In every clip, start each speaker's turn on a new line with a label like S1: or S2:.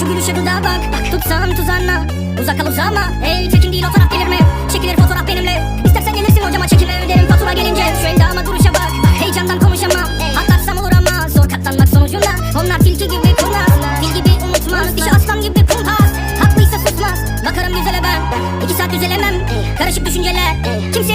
S1: Şu gülüşe dudağa bak. Tutsam tuzağına Uzak kal uzama Ey tekin değil o taraf gelir mi? Çekilir fotoğraf benimle. İstersen gelirsin hocama çekime öderim. Fatura gelince Şu endama duruşa bak. Heyecandan konuşamam. Atlarsam olur ama Zor katlanmak sonucunda. Onlar tilki gibi kurnaz. Fil gibi unutmaz. Dişi aslan gibi kumpas. Haklıysa susmaz. Bakarım güzele ben. İki saat düzelemem Karışık düşünceler. Kimse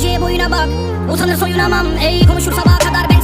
S1: Projeye boyuna bak. Utanır soyunamam. Ey konuşur sabaha kadar ben